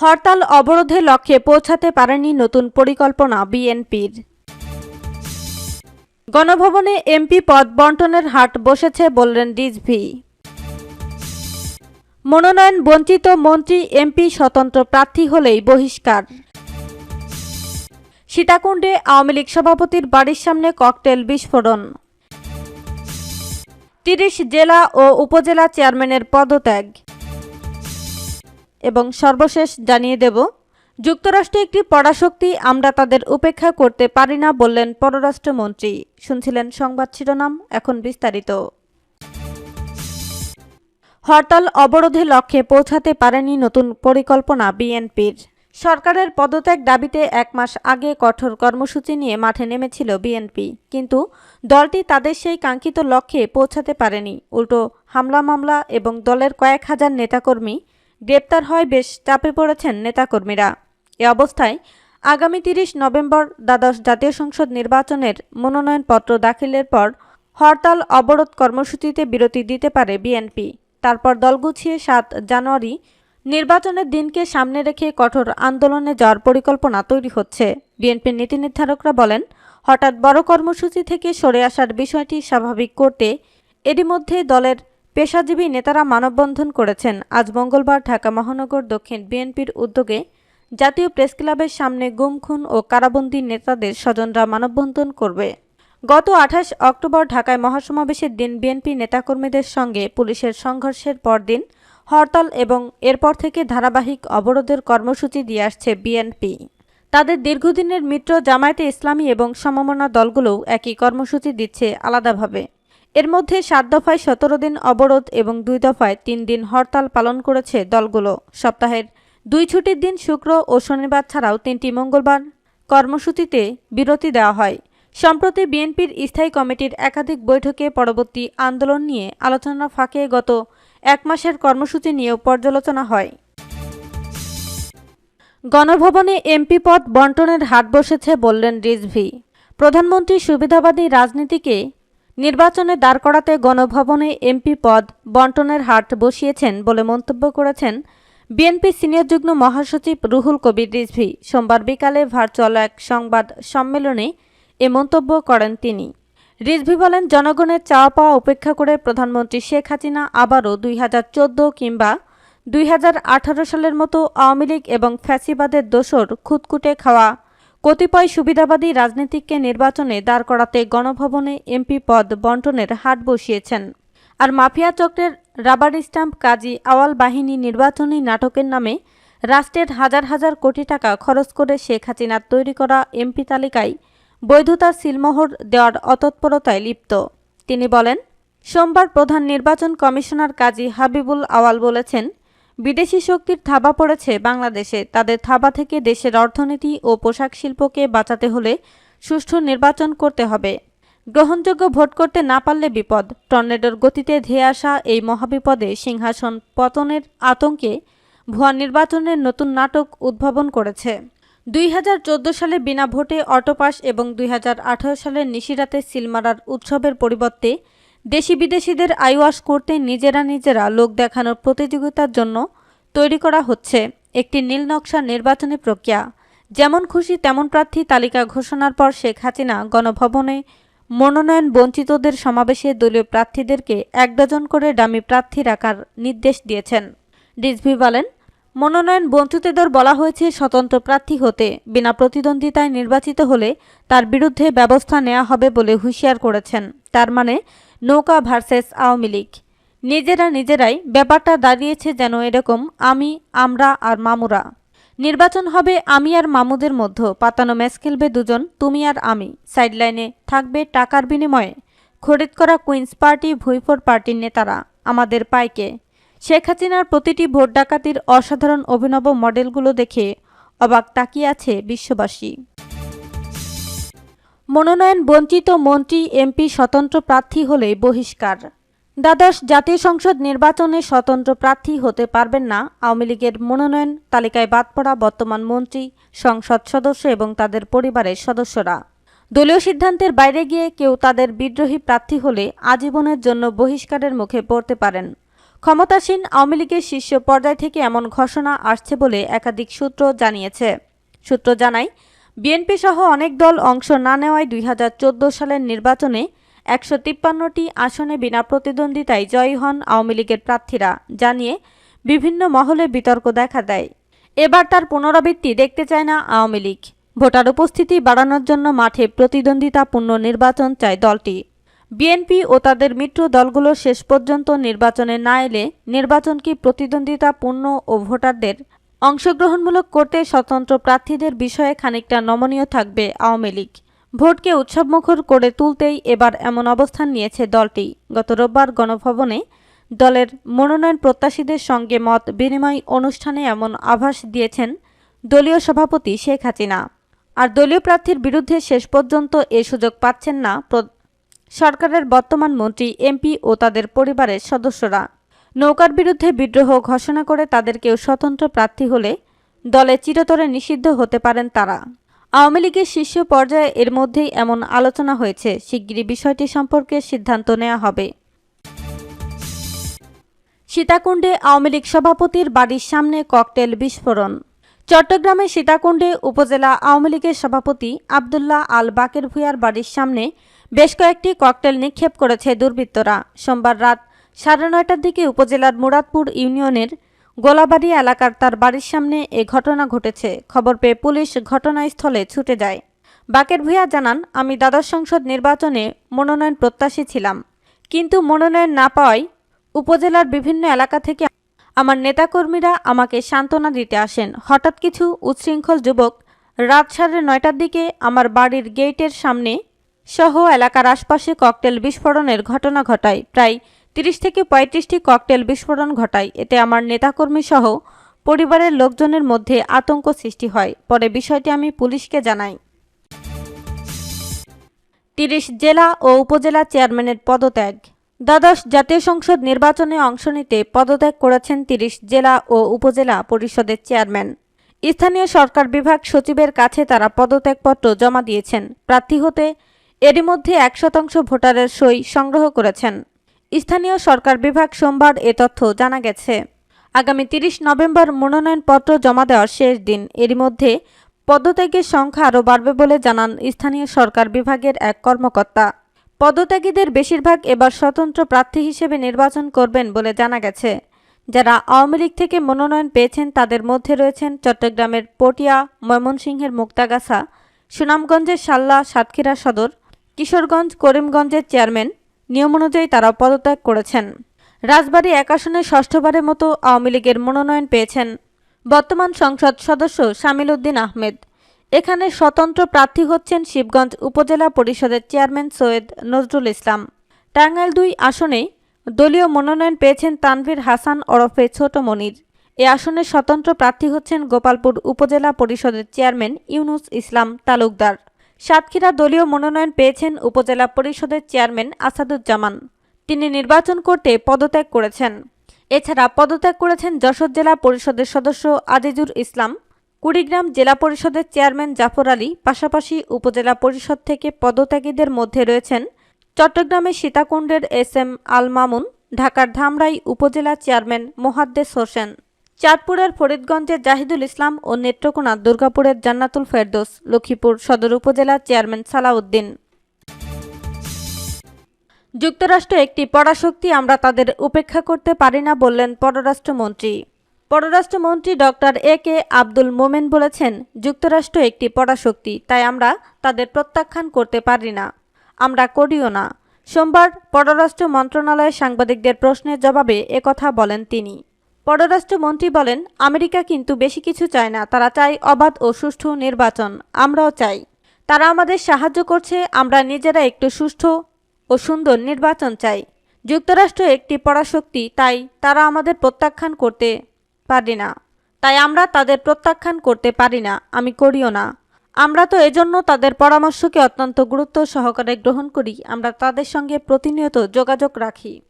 হরতাল অবরোধে লক্ষ্যে পৌঁছাতে পারেনি নতুন পরিকল্পনা বিএনপির। গণভবনে এমপি পদ বন্টনের হাট বসেছে বললেন রিজভি। মনোনয়ন বঞ্চিত মন্ত্রী, এমপি স্বতন্ত্র প্রার্থী হলেই বহিষ্কার। সীতাকুণ্ডে আওয়ামী লীগ সভাপতির বাড়ির সামনে ককটেল বিস্ফোরণ। তিরিশ জেলা ও উপজেলা চেয়ারম্যানের পদত্যাগ। এবং সর্বশেষ জানিয়ে দেব, যুক্তরাষ্ট্রে একটি পরাশক্তি আমরা তাদের উপেক্ষা করতে পারি না বললেন পররাষ্ট্রমন্ত্রী। শুনছিলেন সংবাদ শিরোনাম, এখন বিস্তারিত। হরতাল অবরোধে লক্ষ্যে পৌঁছাতে পারেনি নতুন পরিকল্পনা বিএনপির। সরকারের পদত্যাগ দাবিতে এক মাস আগে কঠোর কর্মসূচি নিয়ে মাঠে নেমেছিল বিএনপি, কিন্তু দলটি তাদের সেই কাঙ্ক্ষিত লক্ষ্যে পৌঁছাতে পারেনি। উল্টো হামলা মামলা এবং দলের কয়েক হাজার নেতাকর্মী গ্রেপ্তার হয় বেশ চাপে পড়েছেন নেতাকর্মীরা। এ অবস্থায় আগামী তিরিশ নভেম্বর দ্বাদশ জাতীয় সংসদ নির্বাচনের মনোনয়নপত্র দাখিলের পর হরতাল অবরোধ কর্মসূচিতে বিরতি দিতে পারে বিএনপি। তারপর দল গুছিয়ে সাত জানুয়ারি নির্বাচনের দিনকে সামনে রেখে কঠোর আন্দোলনে যাওয়ার পরিকল্পনা তৈরি হচ্ছে। বিএনপির নীতি নির্ধারকরা বলেন, হঠাৎ বড় কর্মসূচি থেকে সরে আসার বিষয়টি স্বাভাবিক করতে এরই মধ্যে দলের পেশাজীবী নেতারা মানববন্ধন করেছেন। আজ মঙ্গলবার ঢাকা মহানগর দক্ষিণ বিএনপির উদ্যোগে জাতীয় প্রেস ক্লাবের সামনে গুম, খুন ও কারাবন্দী নেতাদের স্বজনরা মানববন্ধন করবে। গত আঠাশ অক্টোবর ঢাকায় মহাসমাবেশের দিন বিএনপি নেতাকর্মীদের সঙ্গে পুলিশের সংঘর্ষের পরদিন হরতাল এবং এরপর থেকে ধারাবাহিক অবরোধের কর্মসূচি দিয়ে আসছে বিএনপি। তাদের দীর্ঘদিনের মিত্র জামায়াতে ইসলামী এবং সমমনা দলগুলোও একই কর্মসূচি দিচ্ছে আলাদাভাবে। এর মধ্যে সাত দফায় সতেরো দিন অবরোধ এবং দুই দফায় তিন দিন হরতাল পালন করেছে দলগুলো। সপ্তাহের দুই ছুটির দিন শুক্র ও শনিবার ছাড়াও তিনটি মঙ্গলবার কর্মসূচিতে বিরতি দেওয়া হয়। সম্প্রতি বিএনপির স্থায়ী কমিটির একাধিক বৈঠকে পরবর্তী আন্দোলন নিয়ে আলোচনা ফাঁকে গত এক মাসের কর্মসূচি নিয়েও পর্যালোচনা হয়। গণভবনে এমপি পদ বন্টনের হাট বসেছে বললেন রিজভি। প্রধানমন্ত্রী সুবিধাবাদী রাজনীতিকে নির্বাচনে দাঁড় করাতে গণভবনে এমপি পদ বন্টনের হাট বসিয়েছেন বলে মন্তব্য করেছেন বিএনপি সিনিয়র যুগ্ম মহাসচিব রুহুল কবির রিজভি। সোমবার বিকালে ভার্চুয়াল এক সংবাদ সম্মেলনে এ মন্তব্য করেন তিনি। রিজভি বলেন, জনগণের চাওয়া পাওয়া উপেক্ষা করে প্রধানমন্ত্রী শেখ হাসিনা আবারও দুই হাজার চোদ্দ কিংবা দুই হাজার আঠারো সালের মতো আওয়ামী লীগ এবং ফ্যাসিবাদের দোসর খুদকুটে খাওয়া কতিপয় সুবিধাবাদী রাজনীতিককে নির্বাচনে দাঁড় করাতে গণভবনে এমপি পদ বন্টনের হাট বসিয়েছেন। আর মাফিয়া চক্রের রাবার স্ট্যাম্প কাজী আওয়াল বাহিনী নির্বাচনী নাটকের নামে রাষ্ট্রের হাজার হাজার কোটি টাকা খরচ করে শেখ হাসিনার তৈরি করা এমপি তালিকায় বৈধতার সিলমোহর দেওয়ার অতৎপরতায় লিপ্ত। তিনি বলেন, সোমবার প্রধান নির্বাচন কমিশনার কাজী হাবিবুল আওয়াল বলেছেন বিদেশি শক্তির থাবা পড়েছে বাংলাদেশে। তাদের থাবা থেকে দেশের অর্থনীতি ও পোশাক শিল্পকে বাঁচাতে হলে সুষ্ঠু নির্বাচন করতে হবে। গ্রহণযোগ্য ভোট করতে না পারলে বিপদ। টর্নেডোর গতিতে ধেয়ে আসা এই মহাবিপদে সিংহাসন পতনের আতঙ্কে ভুয়া নির্বাচনের নতুন নাটক উদ্ভাবন করেছে। দুই হাজার চোদ্দ সালে বিনা ভোটে অটোপাস এবং দুই হাজার আঠারো সালের নিশিরাতে সিলমারার উৎসবের পরিবর্তে দেশি বিদেশিদের আইওয়াশ করতে নিজেরা নিজেরা লোক দেখানোর প্রতিযোগিতার জন্য তৈরি করা হচ্ছে একটি নীল নকশা নির্বাচনী প্রক্রিয়া। যেমন খুশি তেমন প্রার্থী তালিকা ঘোষণার পর শেখ হাসিনা গণভবনে মনোনয়ন বঞ্চিতদের সমাবেশে দলীয় প্রার্থীদেরকে এক ডজন করে ডামি প্রার্থী রাখার নির্দেশ দিয়েছেন। রিজভি বলেন, মনোনয়ন বঞ্চিতদের বলা হয়েছে স্বতন্ত্র প্রার্থী হতে, বিনা প্রতিদ্বন্দ্বিতায় নির্বাচিত হলে তার বিরুদ্ধে ব্যবস্থা নেওয়া হবে বলে হুঁশিয়ার করেছেন। তার মানে নৌকা ভার্সেস আওয়ামী লীগ। নিজেরা নিজেরাই ব্যাপারটা দাঁড়িয়েছে যেন এরকম আমি, আমরা আর মামুরা। নির্বাচন হবে আমি আর মামুদের মধ্যে। পাতানো ম্যাচ খেলবে দুজন, তুমি আর আমি। সাইডলাইনে থাকবে টাকার বিনিময়ে। খরিদ করা কুইন্স পার্টি, ভুইফোর পার্টির নেতারা, আমাদের পাইকে। শেখ হাসিনার প্রতিটি ভোট ডাকাতির অসাধারণ অভিনব মডেলগুলো দেখে অবাক তাকিয়ে আছে বিশ্ববাসী। মনোনয়ন বঞ্চিত মন্ত্রী, এমপি, স্বতন্ত্র প্রার্থী হলে বহিষ্কার। দ্বাদশ জাতীয় সংসদ নির্বাচনে স্বতন্ত্র প্রার্থী হতে পারবেন না। আওয়ামী লীগের মনোনয়ন তালিকায় বাদ পড়া বর্তমান মন্ত্রী, সংসদ সদস্য এবং তাদের পরিবারের সদস্যরা। দলীয় সিদ্ধান্তের বাইরে গিয়ে কেউ তাদের বিদ্রোহী প্রার্থী হলে আজীবনের জন্য বহিষ্কারের মুখে পড়তে পারেন। ক্ষমতাসীন আওয়ামী লীগের শীর্ষ পর্যায় থেকে এমন ঘোষণা আসছে বলে একাধিক সূত্র জানিয়েছে। সূত্র জানায় বিএনপি সহ অনেক দল অংশ না নেওয়ায় দুই হাজার চোদ্দ সালের নির্বাচনে একশো তিপ্পান্নটি আসনে বিনা প্রতিদ্বন্দ্বিতায় জয়ী হন আওয়ামী লীগের প্রার্থীরা, জানিয়ে বিভিন্ন মহলে বিতর্ক দেখা দেয়। এবার তার পুনরাবৃত্তি দেখতে চায় না আওয়ামী লীগ। ভোটার উপস্থিতি বাড়ানোর জন্য মাঠে প্রতিদ্বন্দ্বিতাপূর্ণ নির্বাচন চায় দলটি। বিএনপি ও তাদের মিত্র দলগুলো শেষ পর্যন্ত নির্বাচনে না এলে নির্বাচনকে প্রতিদ্বন্দ্বিতাপূর্ণ ও ভোটারদের অংশগ্রহণমূলক করতে স্বতন্ত্র প্রার্থীদের বিষয়ে খানিকটা নমনীয় থাকবে আওয়ামী লীগ। ভোটকে উৎসবমুখর করে তুলতেই এবার এমন অবস্থান নিয়েছে দলটি। গত রোববার গণভবনে দলের মনোনয়ন প্রত্যাশীদের সঙ্গে মত বিনিময় অনুষ্ঠানে এমন আভাস দিয়েছেন দলীয় সভাপতি শেখ হাসিনা। আর দলীয় প্রার্থীর বিরুদ্ধে শেষ পর্যন্ত এ সুযোগ পাচ্ছেন না সরকারের বর্তমান মন্ত্রী, এমপি ও তাদের পরিবারের সদস্যরা। নৌকার বিরুদ্ধে বিদ্রোহ ঘোষণা করে তাদের কেউ স্বতন্ত্র প্রার্থী হলে দলে চিরতরে নিষিদ্ধ হতে পারেন তারা। আওয়ামী লীগের শীর্ষ পর্যায়ে এর মধ্যেই এমন আলোচনা হয়েছে। শিগগিরই বিষয়টি সম্পর্কে সিদ্ধান্ত নেওয়া হবে। সীতাকুণ্ডে আওয়ামী লীগ সভাপতির বাড়ির সামনে ককটেল বিস্ফোরণ। চট্টগ্রামের সীতাকুণ্ডে উপজেলা আওয়ামী লীগের সভাপতি আবদুল্লাহ আল বাকের ভূঁইয়ার বাড়ির সামনে বেশ কয়েকটি ককটেল নিক্ষেপ করেছে দুর্বৃত্তরা। সোমবার রাত সাড়ে নয়টার দিকে উপজেলার মুরাদপুর ইউনিয়নের গোলাবাড়ি এলাকার তার বাড়ির সামনে এ ঘটনা ঘটেছে। খবর পেয়ে পুলিশ ঘটনাস্থলে ছুটে যায়। বাকের ভূঁইয়া জানান, আমি দ্বাদশ সংসদ নির্বাচনে মনোনয়ন প্রত্যাশী ছিলাম। কিন্তু মনোনয়ন না পাওয়ায় উপজেলার বিভিন্ন এলাকা থেকে আমার নেতাকর্মীরা আমাকে সান্ত্বনা দিতে আসেন। হঠাৎ কিছু উচ্ছৃঙ্খল যুবক রাত সাড়ে নয়টার দিকে আমার বাড়ির গেটের সামনে সহ এলাকার আশপাশে ককটেল বিস্ফোরণের ঘটনা ঘটায়। প্রায় তিরিশ থেকে পঁয়ত্রিশটি ককটেল বিস্ফোরণ ঘটায়। এতে আমার নেতাকর্মী সহ পরিবারের লোকজনের মধ্যে আতঙ্ক সৃষ্টি হয়। পরে বিষয়টি আমি পুলিশকে জানাই। তিরিশ জেলা ও উপজেলা চেয়ারম্যানের পদত্যাগ। দ্বাদশ জাতীয় সংসদ নির্বাচনে অংশ নিতে পদত্যাগ করেছেন তিরিশ জেলা ও উপজেলা পরিষদের চেয়ারম্যান। স্থানীয় সরকার বিভাগ সচিবের কাছে তারা পদত্যাগপত্র জমা দিয়েছেন। প্রার্থী হতে এরই মধ্যে এক শতাংশ ভোটারের সই সংগ্রহ করেছেন। স্থানীয় সরকার বিভাগ সোমবার এ তথ্য জানা গেছে। আগামী তিরিশ নভেম্বর মনোনয়নপত্র জমা দেওয়ার শেষ দিন। এরই মধ্যে পদত্যাগের সংখ্যা আরও বাড়বে বলে জানান স্থানীয় সরকার বিভাগের এক কর্মকর্তা। পদত্যাগীদের বেশিরভাগ এবার স্বতন্ত্র প্রার্থী হিসেবে নির্বাচন করবেন বলে জানা গেছে। যারা আওয়ামী লীগ থেকে মনোনয়ন পেয়েছেন, তাদের মধ্যে রয়েছেন চট্টগ্রামের পটিয়া, ময়মনসিংহের মুক্তাগাছা, সুনামগঞ্জের সাল্লা সাতক্ষীরা সদর, কিশোরগঞ্জ, করিমগঞ্জের চেয়ারম্যান নিয়ম অনুযায়ী তারা পদত্যাগ করেছেন। রাজবাড়ী এক আসনে ষষ্ঠবারের মতো আওয়ামী লীগের মনোনয়ন পেয়েছেন বর্তমান সংসদ সদস্য শামিল উদ্দিন আহমেদ। এখানে স্বতন্ত্র প্রার্থী হচ্ছেন শিবগঞ্জ উপজেলা পরিষদের চেয়ারম্যান সৈয়দ নজরুল ইসলাম। টাঙ্গাইল দুই আসনে দলীয় মনোনয়ন পেয়েছেন তানভীর হাসান ওরফে ছোট মনির। এ আসনে স্বতন্ত্র প্রার্থী হচ্ছেন গোপালপুর উপজেলা পরিষদের চেয়ারম্যান ইউনুস ইসলাম তালুকদার। সাতক্ষীরা দলীয় মনোনয়ন পেয়েছেন উপজেলা পরিষদের চেয়ারম্যান আসাদুজ্জামান। তিনি নির্বাচন করতে পদত্যাগ করেছেন। এছাড়া পদত্যাগ করেছেন যশোর জেলা পরিষদের সদস্য আজিজুর ইসলাম, কুড়িগ্রাম জেলা পরিষদের চেয়ারম্যান জাফর আলী, পাশাপাশি উপজেলা পরিষদ থেকে পদত্যাগীদের মধ্যে রয়েছেন চট্টগ্রামের সীতাকুণ্ডের এস এম আল মামুন, ঢাকার ধামরাই উপজেলা চেয়ারম্যান মোহাদ্দেস হোসেন। চাঁদপুরের ফরিদগঞ্জের জাহিদুল ইসলাম ও নেত্রকোনা দুর্গাপুরের জান্নাতুল ফেরদোস, লক্ষ্মীপুর সদর উপজেলা চেয়ারম্যান সালাউদ্দিন। যুক্তরাষ্ট্র একটি পরাশক্তি, আমরা তাদের উপেক্ষা করতে পারি না বললেন পররাষ্ট্রমন্ত্রী। পররাষ্ট্রমন্ত্রী ডক্টর এ কে আব্দুল মোমেন বলেছেন, যুক্তরাষ্ট্র একটি পরাশক্তি, তাই আমরা তাদের প্রত্যাখ্যান করতে পারি না। আমরা করিও না। সোমবার পররাষ্ট্র মন্ত্রণালয়ের সাংবাদিকদের প্রশ্নের জবাবে একথা বলেন তিনি। পররাষ্ট্রমন্ত্রী বলেন, আমেরিকা কিন্তু বেশি কিছু চায় না। তারা চায় অবাধ ও সুষ্ঠু নির্বাচন। আমরাও চাই। তারা আমাদের সাহায্য করছে। আমরা নিজেরা একটু সুষ্ঠু ও সুন্দর নির্বাচন চাই। যুক্তরাষ্ট্র একটি পরাশক্তি। তাই তারা আমাদের প্রত্যাখ্যান করতে পারি না। তাই আমরা তাদের প্রত্যাখ্যান করতে পারি না। আমি করিও না। আমরা তো এজন্য তাদের পরামর্শকে অত্যন্ত গুরুত্ব সহকারে গ্রহণ করি। আমরা তাদের সঙ্গে প্রতিনিয়ত যোগাযোগ রাখি।